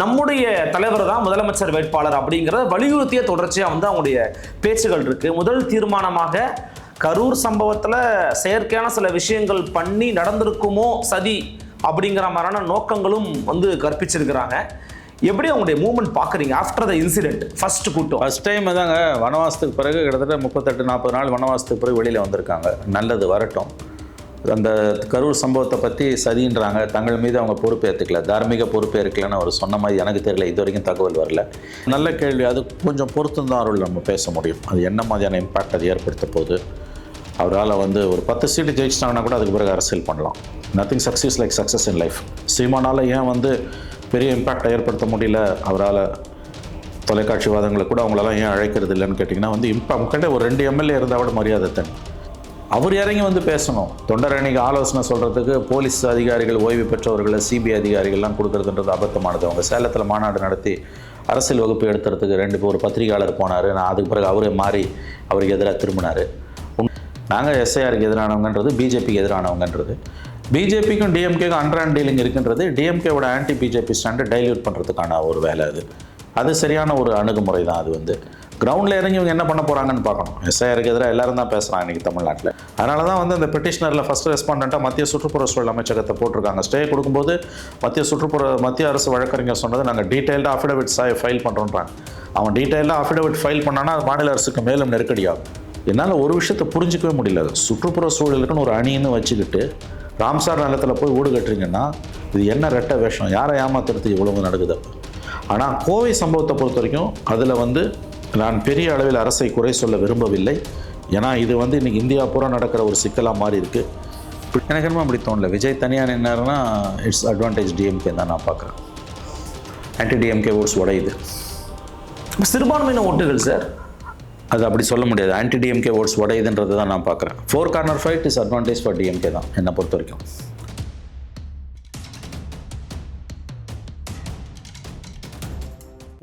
நம்முடைய தலைவர் தான் முதலமைச்சர் வேட்பாளர் அப்படிங்கிறத வலியுறுத்திய தொடர்ச்சியாக வந்து அவங்களுடைய பேச்சுகள் இருக்கு. முதல் தீர்மானமாக கரூர் சம்பவத்தில் செயற்கையான சில விஷயங்கள் பண்ணி நடந்திருக்குமோ சதி அப்படிங்கிற மாதிரியான நோக்கங்களும் வந்து கற்பிச்சிருக்கிறாங்க. எப்படி அவங்களுடைய மூவ்மெண்ட் பார்க்குறீங்க ஆஃப்டர் த இன்சிடென்ட் ஃபர்ஸ்ட் கூட்டம்? ஃபர்ஸ்ட் டைம் தாங்க வனவாசத்துக்கு பிறகு கிட்டத்தட்ட முப்பத்தெட்டு நாற்பது நாள் வனவாசத்துக்கு பிறகு வெளியில் வந்திருக்காங்க. நல்லது வரட்டும். அந்த கரூர் சம்பவத்தை பற்றி சதின்றாங்க. தங்கள் மீது அவங்க பொறுப்பு ஏற்றுக்கல தார்மீக பொறுப்பேற்கலன்னு அவர் சொன்ன மாதிரி எனக்கு தெரியல. இது வரைக்கும் தகவல் வரல. நல்ல கேள்வி. அது கொஞ்சம் பொருத்தம் தான் அருள் நம்ம பேச முடியும். அது என்ன மாதிரியான இம்பேக்ட் அது ஏற்படுத்த போகுது? அவரால் வந்து ஒரு பத்து சீட்டு ஜெயிச்சிட்டாங்கன்னா கூட அதுக்கு பிறகு அரசியல் பண்ணலாம். Nothing success like success in life சீமானால் ஏன் வந்து பெரிய இம்பேக்டை ஏற்படுத்த முடியல? அவரால் தொலைக்காட்சி வாதங்களை கூட அவங்களெல்லாம் ஏன் அழைக்கிறது இல்லைன்னு கேட்டிங்கன்னா வந்து இப்போ ஒரு ரெண்டு எம்எல்ஏ இருந்தால் கூட மரியாதை தன். அவர் இறங்கி வந்து பேசணும். தொண்டர் அணிக்கு ஆலோசனை சொல்கிறதுக்கு போலீஸ் அதிகாரிகள் ஓய்வு பெற்றவர்களை சிபிஐ அதிகாரிகள்லாம் கொடுக்குறதுன்றது அபத்தமானது. அவங்க சேலத்தில் மாநாடு நடத்தி அரசியல் வகுப்பு எடுத்துறதுக்கு ரெண்டு பேர் ஒரு பத்திரிகையாளர் போனார். நான் அதுக்கு பிறகு அவரே மாறி அவருக்கு எதிராக திரும்பினார். நாங்கள் எஸ்ஐஆருக்கு எதிரானவங்கன்றது பிஜேபிக்கு எதிரானவங்கன்றது. பிஜேபிக்கும் டிஎம்கேக்கும் அண்டர் டீலிங் இருக்குன்றது டிஎம்கேவோட ஆன்டி பிஜேபி ஸ்டாண்டை டைல்யூட் பண்ணுறதுக்கான ஒரு வேலை அது. அது சரியான ஒரு அணுகுமுறை தான் அது வந்து. கிரவுண்டில் இறங்கி இவங்க என்ன பண்ண போகிறாங்கன்னு பார்க்கணும். எஸ்ஐஆருக்கு எதிராக எல்லாரும் தான் பேசுகிறாங்க இன்றைக்கி தமிழ்நாட்டில். அதனால தான் வந்து இந்த பெட்டிஷனரில் ஃபஸ்ட் ரெஸ்பாண்டாக மத்திய சுற்றுப்புற சூழல் அமைச்சகத்தை போட்டிருக்காங்க. ஸ்டே கொடுக்கும்போது மத்திய சுற்றுப்புற மத்திய அரசு வழக்கறிஞர் சொன்னது நாங்கள் டீட்டெயில்டாக அஃபிடவிட்ஸாக ஃபைல் பண்ணுறோன்றாங்க அவன் டீட்டெயிலாக அஃபிடவிட் ஃபைல் பண்ணானா அது மாநில அரசுக்கு மேலும் நெருக்கடியாகும் என்னால் ஒரு விஷயத்தை புரிஞ்சிக்கவே முடியல. சுற்றுப்புற சூழலுக்குன்னு ஒரு அணின்னு வச்சுக்கிட்டு ராம்சார் நிலத்தில் போய் வீடு கட்டுறீங்கன்னா இது என்ன ரெட்ட வேஷம்? யாரை ஏமாத்துறது இவ்வளவு நடக்குது? ஆனால் கோவை சம்பவத்தை பொறுத்த வரைக்கும் அதில் வந்து நான் பெரிய அளவில் அரசை குறை சொல்ல விரும்பவில்லை. ஏன்னா இது வந்து இன்றைக்கி இந்தியா பூரா நடக்கிற ஒரு சிக்கலாக மாறி இருக்குது எனக்கு என்னமோ அப்படி தோணல. விஜய் தனியாக நின்னாருன்னா இட்ஸ் அட்வான்டேஜ் டிஎம்கே தான் நான் பார்க்குறேன். ஆன்டி டிஎம்கே ஓட்ஸ் உடையுது. சிறுபான்மையின ஓட்டுகள் சார் அது அப்படி சொல்ல முடியாது. ஆன்டி டிஎம்கே ஓட்ஸ் உடையுதுன்றது தான் நான் பார்க்குறேன். Four corner fight is advantage for DMK தான் என்னை பொறுத்த வரைக்கும்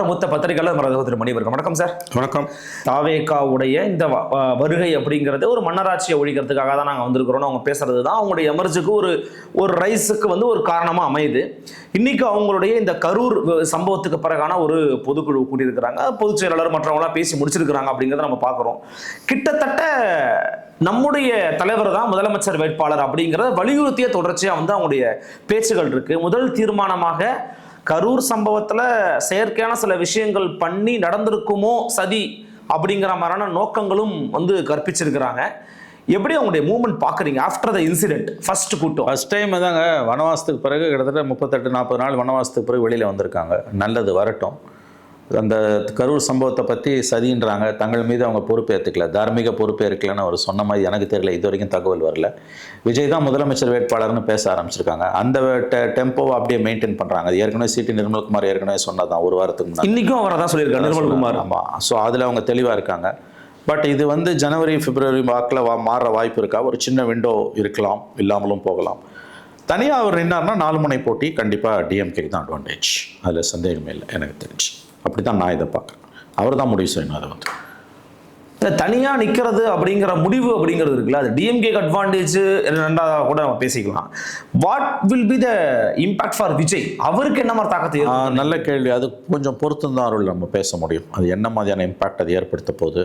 படுகிறார் மூத்த பத்திரிகையாளர் மரதவ திரு மணிவர்கள் வணக்கம் சார் வணக்கம். தாவேக்காவுடைய இந்த வருகை அப்படிங்கிறது ஒரு மன்னராட்சியை ஒழிக்கிறதுக்காக தான் நாங்கள் வந்திருக்கிறோம் அவங்க பேசுறது தான் அவங்களுடைய எமர்ஜுக்கு ஒரு ஒரு ரைஸுக்கு வந்து ஒரு காரணமாக அமையுது. இன்னைக்கு அவங்களுடைய இந்த கரூர் சம்பவத்துக்கு பிறகான ஒரு பொதுக்குழு கூட்டியிருக்கிறாங்க பொதுச் செயலாளர் மற்றவங்களாம் பேசி முடிச்சிருக்கிறாங்க அப்படிங்கிறத நம்ம பார்க்குறோம். கிட்டத்தட்ட நம்முடைய தலைவர் தான் முதலமைச்சர் வேட்பாளர் அப்படிங்கிறத வலியுறுத்திய தொடர்ச்சியாக வந்து அவங்களுடைய பேச்சுகள் இருக்கு. முதல் தீர்மானமாக கரூர் சம்பவத்தில் செயற்கையான சில விஷயங்கள் பண்ணி நடந்திருக்குமோ சதி அப்படிங்கிற மாதிரியான நோக்கங்களும் வந்து கற்பிச்சிருக்கிறாங்க. எப்படி அவங்களுடைய மூவ்மெண்ட் பார்க்குறீங்க ஆஃப்டர் த இன்சிடென்ட் ஃபர்ஸ்ட் கூட்டம்? ஃபஸ்ட் டைம் தாங்க வனவாசத்துக்கு பிறகு கிட்டத்தட்ட முப்பத்தெட்டு நாற்பது நாள் வனவாசத்துக்கு பிறகு வெளியில் வந்திருக்காங்க. நல்லது வரட்டும். அந்த கரூர் சம்பவத்தை பற்றி சதின்றாங்க. தங்கள் மீது அவங்க பொறுப்பு ஏற்றுக்கல தார்மீக பொறுப்பு ஏற்கலன்னு அவர் சொன்ன மாதிரி எனக்கு தெரியல. இது வரைக்கும் தகவல் வரல. விஜய் தான் முதலமைச்சர் வேட்பாளர்னு பேச ஆரம்பிச்சிருக்காங்க. அந்த டெம்போவை அப்படியே மெயின்டைன் பண்ணுறாங்க ஏற்கனவே சிடி நிர்மல்குமார் ஏற்கனவே சொன்னதான் ஒரு வாரத்துக்கு முன்னாடி. இன்னைக்கும் அவரை தான் சொல்லியிருக்காரு நிர்மல்குமார். ஆமாம் ஸோ அதில் அவங்க தெளிவாக இருக்காங்க. பட் இது வந்து ஜனவரி பிப்ரவரி வாக்கில் வா மாறுற வாய்ப்பு இருக்கா? ஒரு சின்ன விண்டோ இருக்கலாம். இல்லாமலும் போகலாம். தனியாக அவர் நின்னார்னா நாலு முனை போட்டி கண்டிப்பாக டிஎம்கேக்கு தான் அட்வான்டேஜ் அதில் சந்தேகமே இல்லை. எனக்கு தெரிஞ்சு. அப்படி தான் நான் இதை பார்க்குறேன். அவர் தான் முடிவு செய்யணும் அதை வந்து. இந்த தனியா நிக்கிறது அப்படிங்கிற முடிவு அப்படிங்கிறது இருக்குல்ல அது டிஎம்கேக்கு அட்வான்டேஜ் ரெண்டாவது கூட நம்ம பேசிக்கலாம். What will be the impact for Vijay அவருக்கு என்ன மாதிரி தாக்கத்தை? நல்ல கேள்வி. அது கொஞ்சம் பொருத்தம் தான் அருள் நம்ம பேச முடியும். அது என்ன மாதிரியான இம்பாக்ட் அது ஏற்படுத்த போகுது?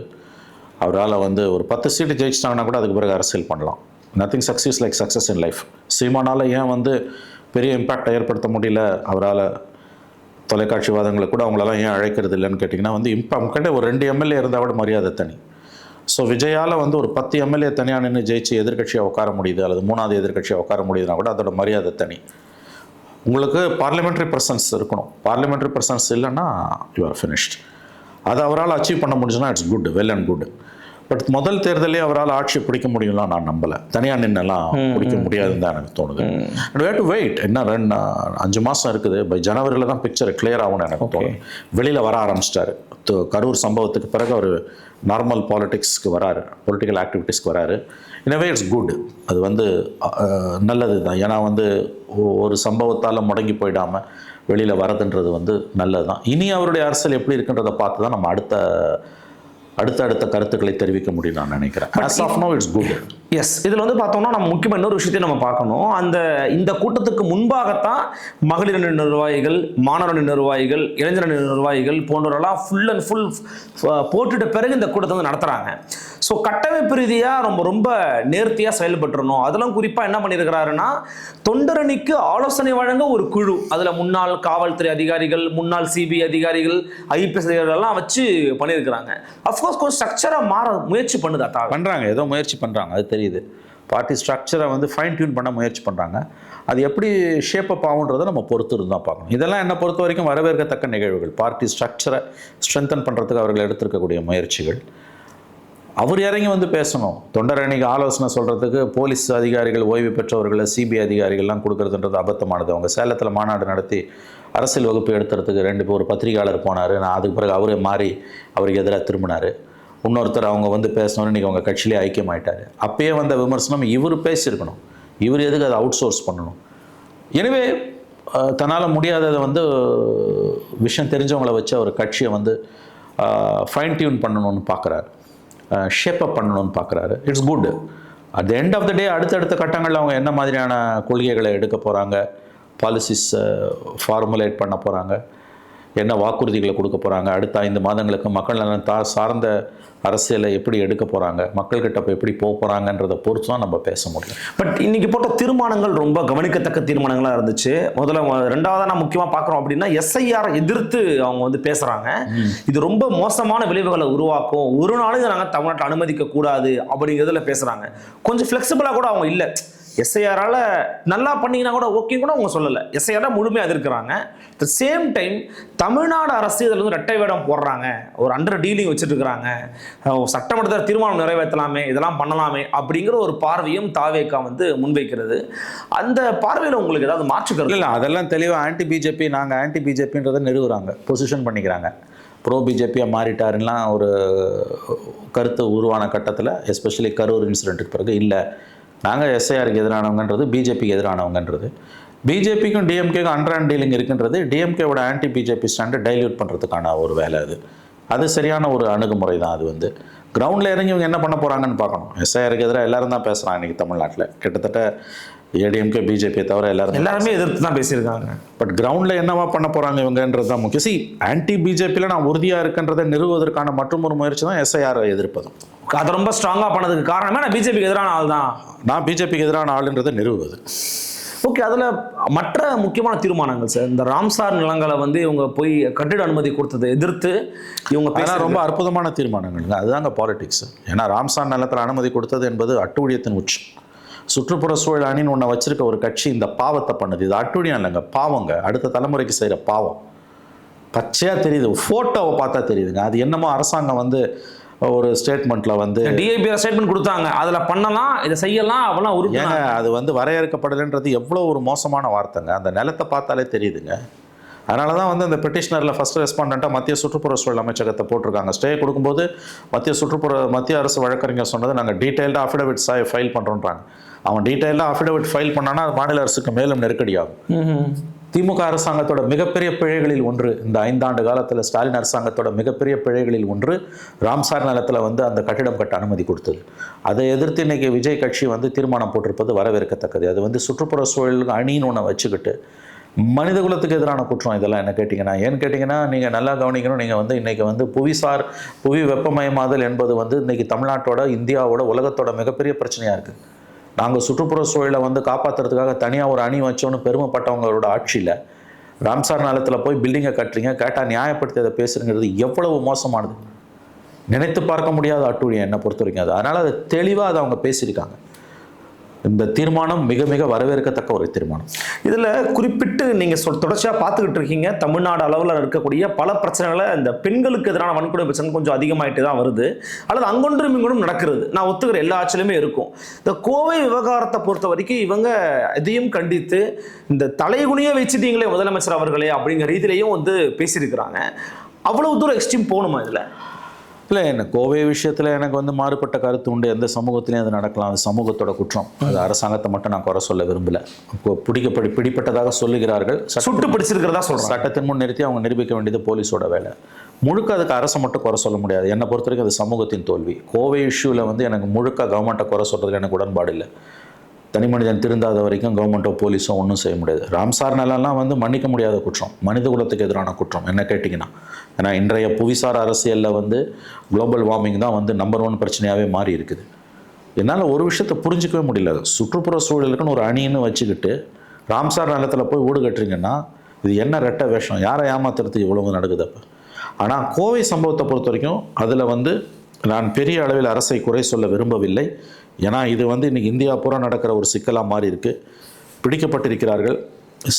அவரால் வந்து ஒரு பத்து சீட்டு ஜெயிச்சிட்டாங்கன்னா கூட அதுக்கு பிறகு அரசியல் பண்ணலாம். Nothing success like success in life சீமானால் ஏன் வந்து பெரிய இம்பாக்டை ஏற்படுத்த முடியல? அவரால் தொலைக்காட்சி வாதங்களை கூட அவங்களெல்லாம் ஏன் அழைக்கிறது இல்லைன்னு கேட்டிங்கன்னா வந்து இப்போ அவங்ககிட்ட ஒரு ரெண்டு எம்எல்ஏ இருந்தால் கூட மரியாதை தனி. ஸோ விஜயால் வந்து ஒரு பத்து எம்எல்ஏ தனியாக நின்று ஜெயிச்சு எதிர்க்கட்சியாக உட்கார முடியுது அல்லது மூணாவது எதிர்கட்சியாக உட்கார முடியுதுன்னா கூட அதோட மரியாதை தனி. உங்களுக்கு பார்லிமெண்ட்ரி பர்சன்ஸ் இருக்கணும். பார்லிமெண்ட்ரி பர்சன்ஸ் இல்லைன்னா யூ ஆர் ஃபினிஷ்ட் அது அவரால் அச்சீவ் பண்ண முடிஞ்சுன்னா it's good well and good but முதல் தேர்தலே அவரால் ஆட்சி பிடிக்க முடியும்லாம் நான் நம்பலை. தனியாக நின்னெல்லாம் பிடிக்க முடியாதுன்னு தான் எனக்கு தோணுது. அண்ட் வேட் டு வெயிட் என்ன ரெண்டு அஞ்சு மாதம் இருக்குது. பை ஜனவரியில் தான் பிக்சர் கிளியர் ஆகும்னு எனக்கு தோணுது. வெளியில் வர ஆரம்பிச்சிட்டாரு. கரூர் சம்பவத்துக்கு பிறகு அவர் நார்மல் பாலிடிக்ஸ்க்கு வராரு. பொலிட்டிக்கல் ஆக்டிவிட்டீஸ்க்கு வராரு. எனவே இட்ஸ் குட் அது வந்து நல்லது தான். ஏன்னா வந்து ஒரு சம்பவத்தால் முடங்கி போயிடாமல் வெளியில் வரதுன்றது வந்து நல்லது தான். இனி அவருடைய அரசியல் எப்படி இருக்குன்றதை பார்த்து தான் நம்ம அடுத்த அடுத்த அடுத்த கருத்துக்களை தெரிவிக்க முடியும் நான் நினைக்கிறேன். இட்ஸ் குட் எஸ் இதில் வந்து பார்த்தோம்னா நம்ம முக்கியமாக இன்னொரு விஷயத்தையும் நம்ம பார்க்கணும். அந்த இந்த கூட்டத்துக்கு முன்பாகத்தான் மகளிர் அணி நிர்வாகிகள் மாணவர் அணி நிர்வாகிகள் இளைஞர் அணி நிர்வாகிகள் போன்றவரெல்லாம் ஃபுல் அண்ட் ஃபுல் போட்டுட்ட பிறகு இந்த கூட்டத்தை வந்து நடத்துகிறாங்க ஸோ கட்டமைப்பு ரீதியாக ரொம்ப ரொம்ப நேர்த்தியாக செயல்பட்டுறணும். அதெல்லாம் குறிப்பாக என்ன பண்ணியிருக்கிறாருன்னா தொண்டரணிக்கு ஆலோசனை வழங்க ஒரு குழு. அதில் முன்னாள் காவல்துறை அதிகாரிகள் முன்னாள் சிபிஐ அதிகாரிகள் ஐபிஎஸ் அதிகாரிகள்லாம் வச்சு பண்ணியிருக்கிறாங்க. அஃப்கோர்ஸ் கொஞ்சம் ஸ்ட்ரக்சராக மாற முயற்சி பண்ணுதா பண்ணுறாங்க ஏதோ முயற்சி பண்ணுறாங்க அது தெரியும் தெரியுது பார்ட்டி ஸ்ட்ரக்சரை வந்து ஃபைன் டியூன் பண்ண முயற்சி பண்ணுறாங்க அது எப்படி ஷேப் அப் ஆகுன்றதை நம்ம பொறுத்து இருந்தால் பார்க்கணும். இதெல்லாம் என்னை பொறுத்த வரைக்கும் வரவேற்கத்தக்க நிகழ்வுகள். பார்ட்டி ஸ்ட்ரக்சரை ஸ்ட்ரென்தன் பண்ணுறதுக்கு அவர்கள் எடுத்திருக்கக்கூடிய முயற்சிகள். அவர் இறங்கி வந்து பேசணும். தொண்டர் அணிக்கு ஆலோசனை சொல்கிறதுக்கு போலீஸ் அதிகாரிகள் ஓய்வு பெற்றவர்களை சிபிஐ அதிகாரிகள்லாம் கொடுக்கறதுன்றது அபத்தமானது. அவங்க சேலத்தில் மாநாடு நடத்தி அரசியல் வகுப்பு எடுத்துறதுக்கு ரெண்டு பேர் ஒரு பத்திரிகையாளர் போனார். நான் அதுக்கு பிறகு அவரே மாறி அவருக்கு எதிராக திரும்பினார். இன்னொருத்தர் அவங்க வந்து பேசணும்னு இன்றைக்கி அவங்க கட்சியிலே ஐக்கியமாயிட்டார். அப்பயே வந்த விமர்சனம் இவர் பேசியிருக்கணும். இவர் எதுக்கு அதை அவுட் சோர்ஸ் பண்ணணும்? எனவே தன்னால் முடியாததை வந்து விஷயம் தெரிஞ்சவங்கள வச்சு அவர் கட்சியை வந்து ஃபைன் டியூன் பண்ணணும்னு பார்க்குறாரு ஷேப் அப் பண்ணணும்னு பார்க்குறாரு it's good at the end of the day அடுத்தடுத்த கட்டங்களில் அவங்க என்ன மாதிரியான கொள்கைகளை எடுக்க போகிறாங்க பாலிசிஸ் ஃபார்முலேட் பண்ண போகிறாங்க என்ன வாக்குறுதிகளை கொடுக்க போகிறாங்க அடுத்த ஐந்து மாதங்களுக்கு மக்கள் நலன் தா சார்ந்த அரசியலை எப்படி எடுக்க போகிறாங்க மக்கள்கிட்ட போய் எப்படி போக போகிறாங்கன்றதை பொறுத்து தான் நம்ம பேச முடியும். பட் இன்னைக்கு போட்ட தீர்மானங்கள் ரொம்ப கவனிக்கத்தக்க தீர்மானங்களா இருந்துச்சு. முதல்ல மொ- ரெண்டாவதா நான் முக்கியமா பார்க்குறோம் அப்படின்னா எஸ்ஐஆர் எதிர்த்து அவங்க வந்து பேசுறாங்க. இது ரொம்ப மோசமான விளைவுகளை உருவாக்கும். ஒரு நாளும் நாங்கள் தமிழ்நாட்டில் அனுமதிக்க கூடாது அப்படிங்கிறதுல பேசுறாங்க. கொஞ்சம் ஃப்ளெக்சிபிளா கூட அவங்க இல்லை. எஸ்ஐஆரால் நல்லா பண்ணீங்கன்னா கூட ஓகே கூட அவங்க சொல்லலை. எஸ்ஐஆர் முழுமையாக இருக்கிறாங்க த சேம் டைம் தமிழ்நாடு அரசு இதில் வந்து ரெட்டை வேடம் போடுறாங்க. ஒரு அண்டர் டீலிங் வச்சுட்டுருக்குறாங்க. சட்டமன்றத்தில் தீர்மானம் நிறைவேற்றலாமே இதெல்லாம் பண்ணலாமே அப்படிங்கிற ஒரு பார்வையும் தாவேக்கா வந்து முன்வைக்கிறது. அந்த பார்வையில் உங்களுக்கு ஏதாவது மாற்றுக்கிறது இல்லை அதெல்லாம் தெளிவாக ஆன்டி பிஜேபி நாங்கள் ஆன்டி பிஜேபின்றதை நிறுவுறாங்க. பொசிஷன் பண்ணிக்கிறாங்க. ப்ரோ பிஜேபியாக மாறிட்டாருலாம் ஒரு கருத்து உருவான கட்டத்தில் எஸ்பெஷலி கரூர் இன்சிடென்ட்டுக்கு பிறகு இல்லை. நாங்கள் எஸ்ஐஆருக்கு எதிரானவங்கன்றது பிஜேபிக்கு எதிரானவங்கன்றது. பிஜேபிக்கும் டிஎம்கேக்கும் அண்டர் டீலிங் இருக்குன்றது டிஎம்கேவோட ஆன்டி பிஜேபி ஸ்டாண்டை டைல்யூட் பண்ணுறதுக்கான ஒரு வேலை அது. அது சரியான ஒரு அணுகுமுறை தான் அது வந்து. கிரவுண்டில் இறங்கி இவங்க என்ன பண்ண போகிறாங்கன்னு பார்க்கணும். எஸ்ஐஆருக்கு எதிராக எல்லாரும் தான் பேசுகிறாங்க இன்றைக்கி தமிழ்நாட்டில். கிட்டத்தட்ட ஏடிஎம்கே பிஜேபியை தவிர எல்லாரும் எல்லாருமே எதிர்த்து தான் பேசியிருக்காங்க. பட் கிரவுண்டில் என்னவா பண்ண போகிறாங்க இவங்கன்றது தான் முக்கியம். சி ஆன்டி பிஜேபியில் நான் உறுதியாக இருக்குன்றதை நிறுவுவதற்கான மற்றும் ஒரு முயற்சி தான் எஸ்ஐஆர் எதிர்ப்பதும். அதை ரொம்ப ஸ்ட்ராங்காக பண்ணதுக்கு காரணமே நான் பிஜேபிக்கு எதிரான ஆள் தான். நான் பிஜேபிக்கு எதிரான ஆளுன்றதை நிறுவுவது. ஓகே அதில் மற்ற முக்கியமான தீர்மானங்கள் சார். இந்த ராம்சார் நிலங்களை வந்து இவங்க போய் கட்டிட அனுமதி கொடுத்ததை எதிர்த்து இவங்க பேசுறது ரொம்ப அற்புதமான தீர்மானங்கள்ங்க அதுதாங்க பாலிடிக்ஸ் ஏன்னா ராம்சான் நிலத்தில் அனுமதி கொடுத்தது என்பது அட்டூழியத்தின் உச்சம் சுற்றுப்புற சூழல் அணின்னு ஒன்று வச்சிருக்க ஒரு கட்சி இந்த பாவத்தை பண்ணுது. இது அட்டூழியம் இல்லைங்க பாவங்க. அடுத்த தலைமுறைக்கு செய்கிற பாவம். பச்சையாக தெரியுது. ஃபோட்டோவை பார்த்தா தெரியுதுங்க. அது என்னமோ அரசாங்கம் வந்து ஒரு ஸ்டேட்மெண்ட்டில் வந்து டிஐபி ஸ்டேட்மெண்ட் கொடுத்தாங்க. அதுல பண்ணலாம் இதை செய்யலாம் அவெல்லாம் ஏங்க உறுப்பினர் அது வந்து வரையறுக்கப்படலைன்றது எவ்வளோ ஒரு மோசமான வார்த்தைங்க. அந்த நிலத்தை பார்த்தாலே தெரியுதுங்க. அதனால தான் வந்து அந்த பெட்டிஷனரில் ஃபஸ்ட் ரெஸ்பாண்டாக மத்திய சுற்றுப்புற சூழல் அமைச்சகத்தை போட்டிருக்காங்க. ஸ்டே கொடுக்கும்போது மத்திய சுற்றுப்புற மத்திய அரசு வழக்கறிஞர் சொன்னது நாங்கள் டீட்டெயில்டாக அஃபிடவிட் ஃபைல் பண்ணுறோன்றாங்க அவன் டீட்டெயிலாக அஃபிடவிட் ஃபைல் பண்ணானா அது மாநில அரசுக்கு மேலும் நெருக்கடியாகும். திமுக அரசாங்கத்தோட மிகப்பெரிய பிழைகளில் ஒன்று இந்த ஐந்தாண்டு காலத்தில் ஸ்டாலின் அரசாங்கத்தோட மிகப்பெரிய பிழைகளில் ஒன்று ராம்சார் நிலத்தில் வந்து அந்த கட்டிடம் கட்ட அனுமதி கொடுத்தது. அதை எதிர்த்து இன்றைக்கி விஜய் கட்சி வந்து தீர்மானம் போட்டிருப்பது வரவேற்கத்தக்கது. அது வந்து சுற்றுப்புற சூழலுக்கு அணின்னு ஒன்று வச்சுக்கிட்டு மனித குலத்துக்கு எதிரான குற்றம் இதெல்லாம் என்ன கேட்டிங்கன்னா ஏன்னு கேட்டிங்கன்னா நீங்கள் நல்லா கவனிக்கணும் நீங்கள் வந்து இன்றைக்கி வந்து புவிசார் புவி வெப்பமயமாதல் என்பது வந்து இன்றைக்கி தமிழ்நாட்டோட இந்தியாவோட உலகத்தோட மிகப்பெரிய பிரச்சனையாக இருக்குது நாங்கள் சுற்றுப்புற சூழலை வந்து காப்பாற்றுறதுக்காக தனியாக ஒரு அணி வச்சோன்னு பெருமைப்பட்டவங்களோட ஆட்சியில் ராம்சார் நிலத்தில் போய் பில்டிங்கை கட்டுறீங்க கேட்டால் நியாயப்படுத்தி அதை பேசுறங்கிறது எவ்வளவு மோசமானது. நினைத்து பார்க்க முடியாத அட்டூழியம் என்னை பொறுத்த வரைக்கும் அது. அதனால் அது தெளிவாக அதை அவங்க பேசியிருக்காங்க. இந்த தீர்மானம் மிக மிக வரவேற்கத்தக்க ஒரு தீர்மானம். இதில் குறிப்பிட்டு நீங்கள் சொல் தொடர்ச்சியாக பார்த்துக்கிட்டு இருக்கீங்க. தமிழ்நாடு அளவில் இருக்கக்கூடிய பல பிரச்சனைகளை இந்த பெண்களுக்கு எதிரான வன்கொடுமை பிரச்சனை கொஞ்சம் அதிகமாயிட்டு தான் வருது. அல்லது அங்கொன்றும் இங்கொன்றும் நடக்கிறது. நான் ஒத்துக்கிற எல்லா ஆட்சியிலுமே இருக்கும். இந்த கோவை விவகாரத்தை பொறுத்த வரைக்கும் இவங்க இதையும் கண்டித்து இந்த தலைகுனியை வச்சுட்டீங்களே முதலமைச்சர் அவர்களே அப்படிங்கிற ரீதியிலையும் வந்து பேசியிருக்கிறாங்க. அவ்வளவு தூரம் எக்ஸ்ட்ரீம் போகணுமா இதில்? இல்லை என்ன கோவை விஷயத்தில் எனக்கு வந்து மாறுபட்ட கருத்து உண்டு. எந்த சமூகத்திலையும் அது நடக்கலாம். அது சமூகத்தோட குற்றம். அது அரசாங்கத்தை மட்டும் நான் குறை சொல்ல விரும்பல. பிடிக்கப்படி பிடிப்பட்டதாக சொல்லுகிறார்கள். சட்ட- பிடிச்சிருக்கிறதா சொல்றாங்க. சட்டத்தின் முன் நிறுத்தி அவங்க நிரூபிக்க வேண்டியது போலீஸோட வேலை. முழுக்க அதுக்கு அரசை மட்டும் குறை சொல்ல முடியாது. என்னை பொறுத்த வரைக்கும் அது சமூகத்தின் தோல்வி. கோவை இஷ்யூவில் வந்து எனக்கு முழுக்க கவர்மெண்ட்டை குறை சொல்கிறதுக்கு எனக்கு உடன்பாடு இல்லை. தனி மனிதன் திருந்தாத வரைக்கும் கவர்மெண்ட்டோ போலீஸோ ஒன்றும் செய்ய முடியாது. ராம்சார் நிலம்லாம் வந்து மன்னிக்க முடியாத குற்றம். மனித குலத்துக்கு எதிரான குற்றம். என்ன கேட்டிங்கன்னா ஏன்னா இன்றைய புவிசார் அரசியலில் வந்து குளோபல் வார்மிங் தான் வந்து நம்பர் ஒன் பிரச்சனையாகவே மாறி இருக்குது. என்னால் ஒரு விஷயத்தை புரிஞ்சிக்கவே முடியல. சுற்றுப்புற சூழலுக்குன்னு ஒரு அணின்னு வச்சுக்கிட்டு ராம்சார் நிலத்தில் போய் வீடு கட்டுறீங்கன்னா இது என்ன ரெட்ட வேஷம்? யாரை ஏமாத்துறதுக்கு இவ்வளவு நடக்குது அப்போ? ஆனால் கோவை சம்பவத்தை பொறுத்த வரைக்கும் அதில் வந்து நான் பெரிய அளவில் அரசை குறை சொல்ல விரும்பவில்லை. ஏன்னா இது வந்து இன்னைக்கு இந்தியா பூரா நடக்கிற ஒரு சிக்கலாக மாறி இருக்கு. பிடிக்கப்பட்டிருக்கிறார்கள்.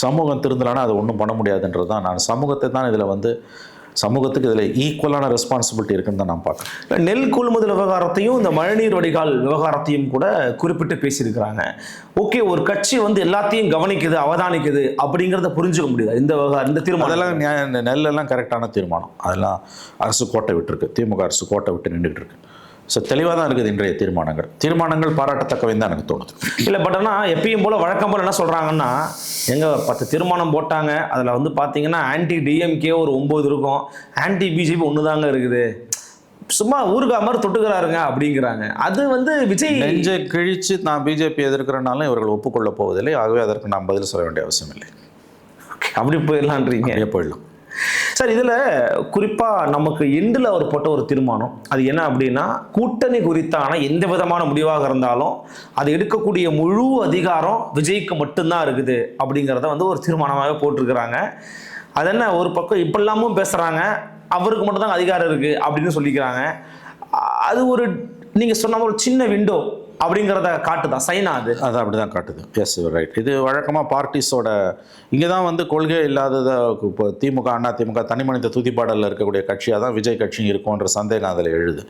சமூகம் திருந்தலான்னா அதை ஒன்றும் பண்ண முடியாதுன்றது தான் நான் சமூகத்தை தான் இதில் வந்து சமூகத்துக்கு இதில் ஈக்குவலான ரெஸ்பான்சிபிலிட்டி இருக்குன்னு தான் நான் பார்க்குறேன். நெல் கொள்முதல் விவகாரத்தையும் இந்த மழைநீர் வடிகால் விவகாரத்தையும் கூட குறிப்பிட்டு பேசியிருக்கிறாங்க. ஓகே ஒரு கட்சி வந்து எல்லாத்தையும் கவனிக்குது அவதானிக்குது அப்படிங்கிறத புரிஞ்சுக்க முடியுது? இந்த விவகாரம் இந்த தீர்மானம்? அதெல்லாம் நெல்லெல்லாம் கரெக்டான தீர்மானம். அதெல்லாம் அரசு கோட்டை விட்டுருக்கு. திமுக அரசு கோட்டை விட்டு நின்றுட்டு இருக்கு. ஸோ தெளிவாக தான் இருக்குது இன்றைய தீர்மானங்கள். தீர்மானங்கள் பாராட்டத்தக்கவை தான் எனக்கு தோணுது. இல்லை பட் ஆனால் எப்பயும் போல வழக்கம் போல என்ன சொல்றாங்கன்னா எங்க பத்து தீர்மானம் போட்டாங்க அதில் வந்து பார்த்தீங்கன்னா ஆன்டி டிஎம்கே ஒரு ஒம்பது இருக்கும். ஆன்டி பிஜேபி ஒன்று தாங்க இருக்குது. சும்மா ஊருக்கா மாதிரி தொட்டுக்கிறாருங்க அப்படிங்கிறாங்க. அது வந்து விஜய் நெஞ்சை கிழிச்சு நான் பிஜேபி எதிர்க்கிறனாலும் இவர்கள் ஒப்புக்கொள்ளப் போவதில்லை. ஆகவே அதற்கு நான் பதில் சொல்ல வேண்டிய அவசியம் இல்லை அப்படி போயிடலான்றீங்க. போயிடலாம். சார் இதில் குறிப்பாக நமக்கு எண்டில் அவர் போட்ட ஒரு தீர்மானம். அது என்ன அப்படின்னா கூட்டணி குறித்தான எந்த விதமான முடிவாக இருந்தாலும் அது எடுக்கக்கூடிய முழு அதிகாரம் விஜய்க்கு மட்டும்தான் இருக்குது அப்படிங்கிறத வந்து ஒரு தீர்மானமாக போட்டிருக்கிறாங்க. அது என்ன ஒரு பக்கம் இப்படிலாமும் பேசுகிறாங்க அவருக்கு மட்டும்தான் அதிகாரம் இருக்குது அப்படின்னு சொல்லிக்கிறாங்க. அது ஒரு நீங்கள் சொன்ன ஒரு சின்ன விண்டோ அப்படிங்கிறத காட்டுதான் சைனா அது? அது அப்படி தான் காட்டுது எஸ் ரைட் இது வழக்கமாக பார்ட்டிஸோட இங்கே தான் வந்து கொள்கை இல்லாதத இப்போ திமுக அண்ணா திமுக தனிமனித துதிப்பாடலில் இருக்கக்கூடிய கட்சியாக தான் விஜய் கட்சியும் இருக்கும்ன்ற சந்தேகம் அதில் எழுது.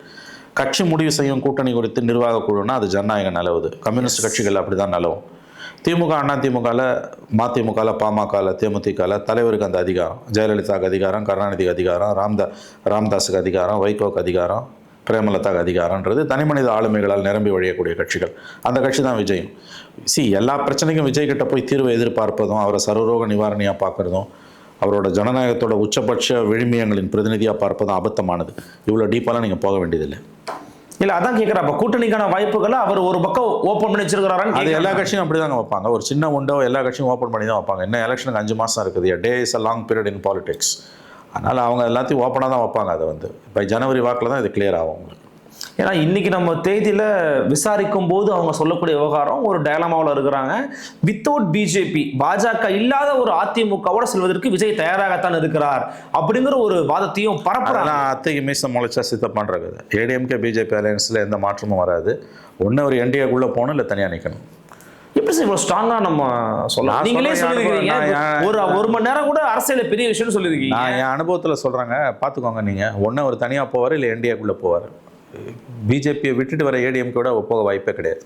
கட்சி முடிவு செய்யும் கூட்டணி குறித்து நிர்வாக குழுனா அது ஜனநாயகம் நிலவுது. கம்யூனிஸ்ட் கட்சிகள் அப்படி தான் நிலவும். திமுக அண்ணா திமுகவில் மதிமுகவில் பாமகவில் தேமுதிகவில் தலைவருக்கு அந்த அதிகாரம் ஜெயலலிதாவுக்கு அதிகாரம் கருணாநிதிக்கு அதிகாரம் ராம்தா ராம்தாஸுக்கு அதிகாரம் வைகோக்கு அதிகாரம் பிரேமலதாக்கு அதிகாரன்றது தனிமனித ஆளுமைகளால் நிரம்பி வழியக்கூடிய கட்சிகள். அந்த கட்சி தான் விஜயம் சி எல்லா பிரச்சனைக்கும் விஜய் கிட்ட போய் தீர்வை எதிர்பார்ப்பதும் அவரை சர்வரோக நிவாரணியாக பார்க்குறதும் அவரோட ஜனநாயகத்தோட உச்சபட்ச விழுமியங்களின் பிரதிநிதியாக பார்ப்பதும் அபத்தமானது. இவ்வளோ டீப்பாலாம் நீங்கள் போக வேண்டியதில்லை. இல்லை அதான் கேட்குறேன் அப்போ கூட்டணிக்கான வாய்ப்புகளை அவர் ஒரு பக்கம் ஓப்பன் பண்ணி வச்சிருக்கிறாரான்னு அது எல்லா. கட்சியும் அப்படி தாங்க வைப்பாங்க. ஒரு சின்ன உண்டோ எல்லா கட்சியும் ஓப்பன் பண்ணி தான் வைப்பாங்க. இன்னும் எலெக்ஷனுக்கு அஞ்சு மாதம் இருக்குது. Day is a long period in politics அதனால் அவங்க எல்லாத்தையும் ஓப்பனாக தான் வைப்பாங்க அதை வந்து. இப்போ ஜனவரி வாக்கில் தான் இது கிளியர் ஆகும் உங்களுக்கு. ஏன்னா இன்னைக்கு நம்ம தேதியில விசாரிக்கும் போது அவங்க சொல்லக்கூடிய விவகாரம் ஒரு டயலமாவில் இருக்கிறாங்க. வித்தவுட் பிஜேபி பாஜக இல்லாத ஒரு அதிமுகவோட செல்வதற்கு விஜய் தயாராகத்தான் இருக்கிறார் அப்படிங்கிற ஒரு வாதத்தையும் பரப்புறாங்க. அத்தைக்கு மீசம் முளைச்சா சித்தப் பண்ணுறது ஏடிஎம்கே பிஜேபி அலையன்ஸில் எந்த மாற்றமும் வராது. ஒன்று ஒரு என்டிஏக்குள்ளே போகணும் இல்லை தனியாக நிற்கணும் எப்படி சார் இவ்வளவு ஸ்ட்ராங்கா நம்ம சொல்லலாம்? நீங்களே சொல்லியிருக்கீங்க ஒரு ஒரு மணி நேரம் கூட அரசியல பெரிய விஷயம்னு சொல்லியிருக்கீங்க நான் என் அனுபவத்தில் சொல்கிறேங்க பார்த்துக்கோங்க நீங்கள் ஒன்று ஒரு தனியாக போவார் இல்லை என்டிஏக்குள்ளே போவார். பிஜேபியை விட்டுட்டு வர ஏடிஎம்கே விட போக வாய்ப்பே கிடையாது.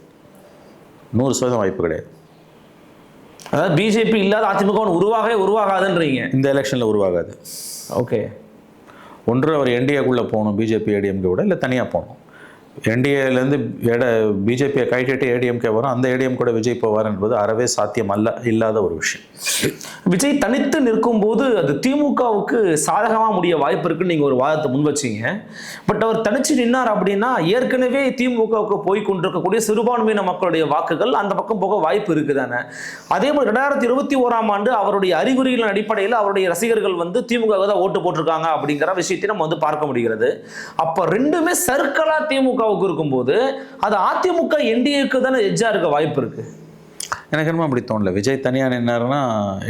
நூறு சதவீதம் வாய்ப்பு கிடையாது. அதாவது பிஜேபி இல்லாத அதிமுக உருவாகவே உருவாகாதுன்றீங்க. இந்த எலெக்ஷனில் உருவாகாது. ஓகே. ஒன்று அவர் என்டிஏக்குள்ளே போகணும் பிஜேபி ஏடிஎம்கே விட இல்லை தனியாக போகணும். என்டிஏலேருந்து எட பிஜேபியை கைட்டிட்டு ஏடிஎம்கே வரும். அந்த ஏடிஎம் கூட விஜய் போவார் என்பது அறவே சாத்தியம் அல்ல இல்லாத ஒரு விஷயம். விஜய் தனித்து நிற்கும் போது அது திமுகவுக்கு சாதகமாக முடிய வாய்ப்பு இருக்குன்னு நீங்க ஒரு வாதத்தை முன் வச்சீங்க. பட் அவர் தனிச்சு நின்னார் அப்படின்னா ஏற்கனவே திமுகவுக்கு போய் கொண்டிருக்கக்கூடிய சிறுபான்மையின மக்களுடைய வாக்குகள் அந்த பக்கம் போக வாய்ப்பு இருக்குதானே? அதே மாதிரி ரெண்டாயிரத்தி இருபத்தி ஓராம் ஆண்டு அவருடைய அறிகுறிகளின் அடிப்படையில் அவருடைய ரசிகர்கள் வந்து திமுக தான் ஓட்டு போட்டிருக்காங்க அப்படிங்கிற விஷயத்தை நம்ம வந்து பார்க்க முடிகிறது. அப்போ ரெண்டுமே சர்க்கலா திமுகவுக்கு இருக்கும்போது அது அதிமுக என்டிஏக்கு தானே எஜ்ஜா இருக்க வாய்ப்பு இருக்கு. எனக்கு என்னமோ அப்படி தோணல. விஜய் தனியாக நின்னாருன்னா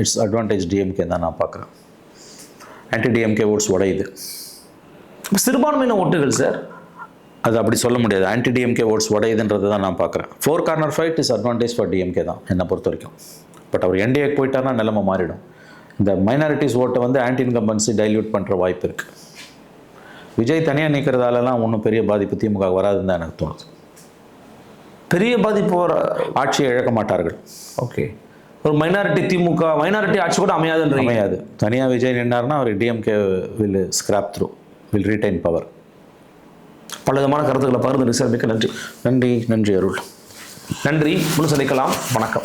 இட்ஸ் அட்வான்டேஜ் டிஎம்கே தான் நான் பார்க்குறேன். ஆன்டி டிஎம்கே ஓட்ஸ் உடையுது. சிறுபான்மையின ஓட்டுகள் சார் அது அப்படி சொல்ல முடியாது. ஆன்டி டிஎம்கே ஓட்ஸ் உடையுதுன்றது தான் நான் பார்க்குறேன். Four corner fight is advantage for DMK தான் என்னை பொறுத்த வரைக்கும். பட் அவர் என்டிஏக்கு போயிட்டாருன்னா நிலைமை மாறிடும். இந்த மைனாரிட்டிஸ் ஓட்டை வந்து ஆன்டி இன்கம்பன்சி டைல்யூட் பண்ணுற வாய்ப்பு இருக்குது விஜய் தனியாக நிற்கிறதாலலாம் ஒன்றும் பெரிய பாதிப்பு திமுக வராதுன்னு தான் எனக்கு தோணுது. பெரிய பாதிப்பு வர ஆட்சியை இழக்க மாட்டார்கள். ஓகே. ஒரு மைனாரிட்டி திமுக மைனாரிட்டி ஆட்சி கூட அமையாதுன்றீங்க. அமையாது. தனியாக விஜய் நின்னார்னா அவர் DMK will scrape through will retain power பல விதமான கருத்துக்களை பகிர்ந்து சார் மிக்க நன்றி. நன்றி நன்றி அருள். நன்றி. முன் சந்திக்கலாம். வணக்கம்.